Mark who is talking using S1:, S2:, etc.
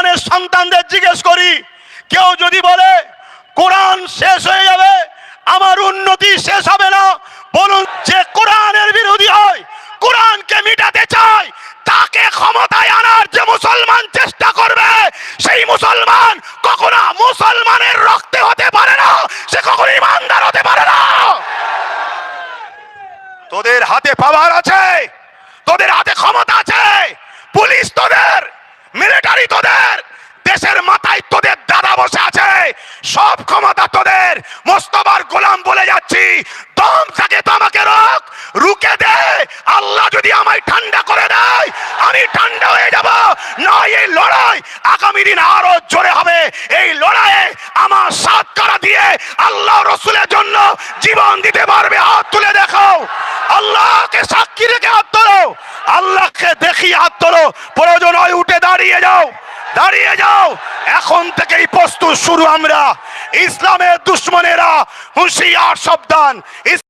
S1: মুসলমানের সন্তানদের জিজ্ঞেস করি, কেউ যদি বলে, কোরআন শেষ হয়ে যাবে, আমার উন্নতি শেষ হবে না, বলুন যে কোরআনের বিরোধী হয়, কোরআনকে মিটাতে চায়, তাকে ক্ষমতায় আনার যে মুসলমান চেষ্টা করবে, সেই মুসলমান কখনো মুসলমানের রক্তে হতে পারে না, সে কখনো ইমানদার হতে পারে না। তোদের হাতে পাওয়ার আছে, তোদের হাতে ক্ষমতা আছে, পুলিশ তোদের মিলিটারি তোদের। দেশের মাথায় তোদের দাদা বসে আছে। সব ক্ষমতা তোদের। মোস্তবার গোলাম বলে যাচ্ছি। দম থাকে তো আমাকে রোক রুকে দে। আল্লাহ যদি আমায় ঠান্ডা করে দেয়, আমি ঠান্ডা হয়ে যাব। নয় এই লড়াই আগামী দিন আরও জোরে হবে। এই লড়াইয়ে আমার সাত করা দিয়ে আল্লাহ রসুলের জন্য জীবন দিতে পারবে, হাত তুলে দেখো আল্লাহকে দেখি হাত ধরো প্রয়োজন হয় উঠে দাঁড়িয়ে যাও। দাঁড়িয়ে যাও। এখন থেকেই প্রস্তুত শুরু আমরা। ইসলামের দুশ্মনেরা হুঁশিয়ার সাবধান।